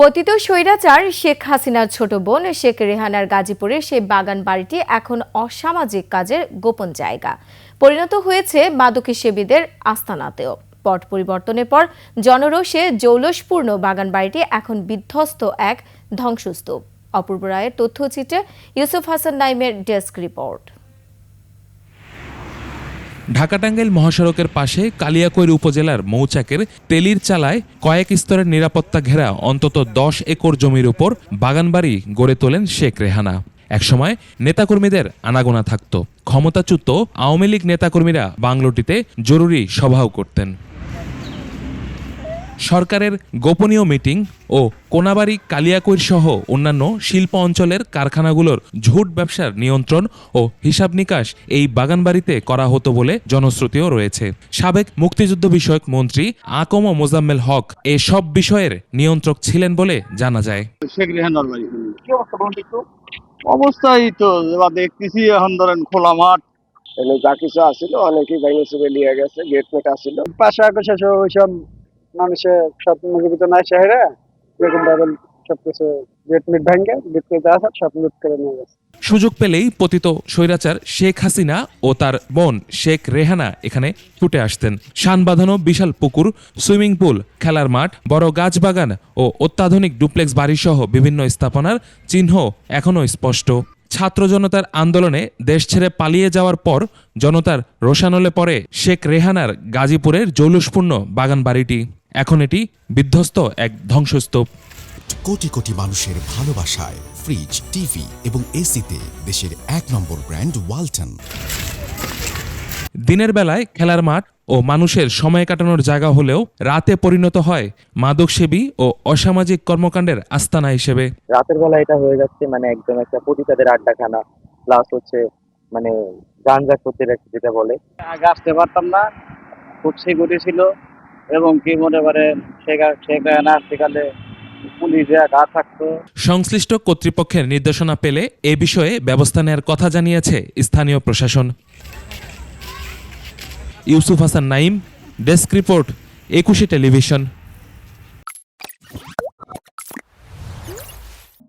পতিত স্বৈরাচার শেখ হাসিনার ছোট বোন শেখ রেহানার গাজীপুরের সেই বাগান বাড়িটি এখন অসামাজিক কাজের গোপন জায়গা। পরিণত হয়েছে মাদকী সেবীদের আস্তানাতেও। পট পরিবর্তনের পর জনরোষে জৌলসপূর্ণ বাগান বাড়িটি এখন বিধ্বস্ত এক ধ্বংসস্তূপ। অপূর্ব রায়ের তথ্যচিত্রে ইউসুফ হাসান নাইমের ডেস্ক রিপোর্ট। ঢাকা টাঙ্গাইল মহাসড়কের পাশে কালিয়াকৈর উপজেলার মৌচাকের তেলির চালায় কয়েক স্তরের নিরাপত্তা ঘেরা অন্তত দশ একর জমির উপর বাগানবাড়ি গড়ে তোলেন শেখ রেহানা। একসময় নেতাকর্মীদের আনাগোনা থাকত। ক্ষমতাচ্যুত আওয়ামী লীগ নেতাকর্মীরা বাংলোটিতে জরুরি সভাও করতেন। সরকারের গোপনীয় মিটিং ও কোনাবাড়ি কালিয়াকৈর সহ অন্যান্য শিল্প অঞ্চলের কারখানাগুলোর ঝুট ব্যবসার নিয়ন্ত্রণ ও হিসাব নিকাশ এই বাগানবাড়িতে করা হতো বলে জনশ্রুতিও রয়েছে। সাবেক মুক্তিযুদ্ধ বিষয়ক মন্ত্রী আকম মোজাম্মেল হক এ সব বিষয়ের নিয়ন্ত্রক ছিলেন বলে জানা যায়। অবস্থাই তো এবার দেখতেছি এখন ধরেন খোলা মাঠ। যা কিছু আসছিল অনেকেই ভেঙে চুরে নিয়ে গেছে গেট মেট আসছিল পাশে আগে ওইসব মানুষে সব মুখবিত না চেহারা এরকম ভাবে সব কিছু গেট মিট ভেঙে বিক্রেত আছে সব লুট করে নিয়ে গেছে। সুযোগ পেলেই পতিত স্বৈরাচার শেখ হাসিনা ও তার বোন শেখ রেহানা এখানে ছুটে আসতেন। শান বাঁধানো বিশাল পুকুর, সুইমিং পুল, খেলার মাঠ, বড় গাছ বাগান ও অত্যাধুনিক ডুপ্লেক্স বাড়িসহ বিভিন্ন স্থাপনার চিহ্ন এখনও স্পষ্ট। ছাত্র জনতার আন্দোলনে দেশ ছেড়ে পালিয়ে যাওয়ার পর জনতার রোশানলে পরে শেখ রেহানার গাজীপুরের জৌলুসপূর্ণ বাগান বাড়িটি এখন এটি বিধ্বস্ত এক ধ্বংসস্তূপ। কোটি কোটি মানুষের ভালোবাসায় ফ্রিজ টিভি এবং এসিতে দেশের এক নম্বর ব্র্যান্ড ওয়ালটন। দিনের বেলায় খেলার মাঠ ও মানুষের সময় কাটানোর জায়গা হলেও রাতে পরিণত হয় মাদকসেবী ও অসামাজিক কর্মকাণ্ডের আস্তানা হিসেবে। রাতের বেলা এটা হয়ে যাচ্ছে মানে একদম একটা পতিতাদের আড্ডাখানা প্লাস হচ্ছে মানে গাঞ্জা করতে যেটা বলে। আগে আসতে পারতাম না খুব সিকিউরিটি ছিল। এবং কি মনে করেন সেখানে থাকতো। সংশ্লিষ্ট কর্তৃপক্ষের নির্দেশনা পেলে এ বিষয়ে ব্যবস্থা নেয়ার কথা জানিয়েছে স্থানীয় প্রশাসন। Yusuf Hasan Naim desk report, Ekushey television.